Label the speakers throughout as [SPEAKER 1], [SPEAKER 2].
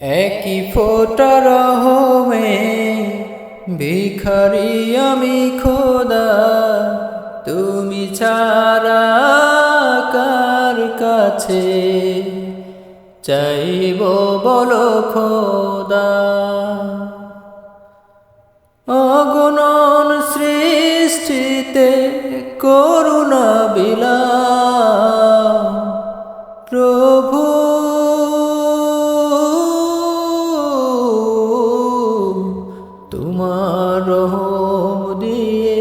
[SPEAKER 1] একই ফোটা রহমে ভিখারি আমি খোদা, তুমি ছাড়া কার কাছে চাইব বলো খোদা? অগুণন সৃষ্টিতে করুণা রহম দিয়ে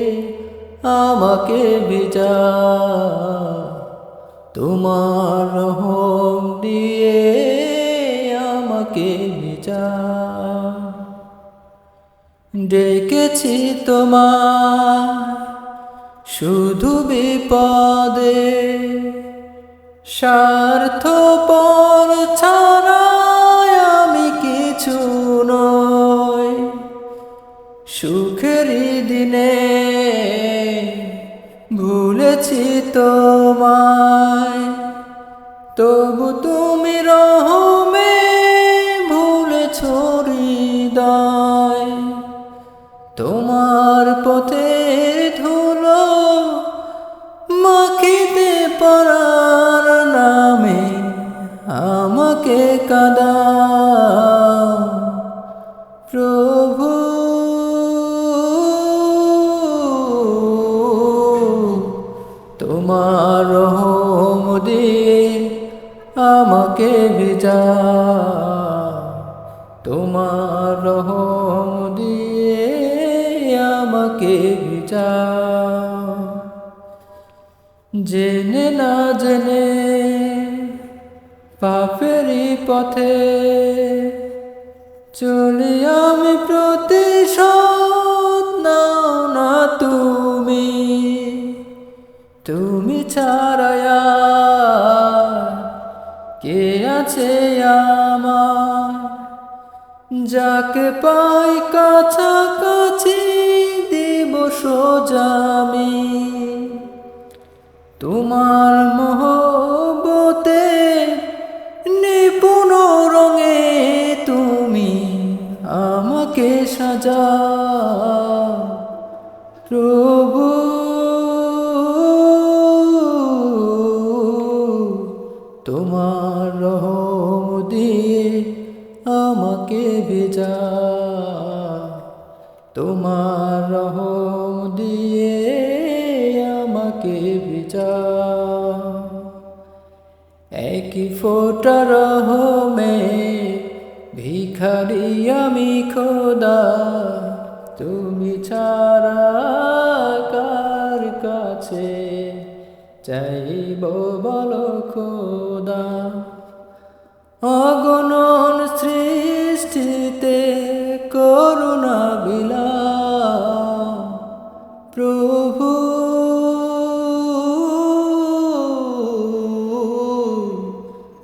[SPEAKER 1] আমাকে ভিজা। তোমার রহম দিয়ে আমাকে ভিজা। ডেকেছি তোমার শুধু বিপদে স্বার্থ পর সুখের দিনে ভুলেছি তোমায়। তবু তুমি রহমে ভুলে হৃদয়। তোমার রহম দিয়ে আমাকে ভিজা। তোমার রহম দিয়ে আমাকে ভিজা। জেনে না জেনে পাপেরই পথে চলি আমি প্রতিশোধ কে আছে আমার? যাকে পাই কাছাকাছি দিব সোজামি তোমার মহবতে নিপুণ রঙে তুমি আমাকে সাজা। প্রভু তোমার রহম দিয়ে আমাকে ভেজা। তোমার রহম দিয়ে আমাকে ভেজা। একই ফোটা রহমে ভিখারি আমি খোদা, তুমি ছাড়া চাইব বল খোদা। অগণন সৃষ্টিতে করুণা বিলা প্রভু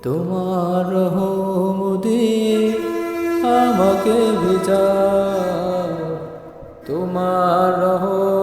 [SPEAKER 1] তোমার দিয়ে আমাকে বিচার তোমার রহম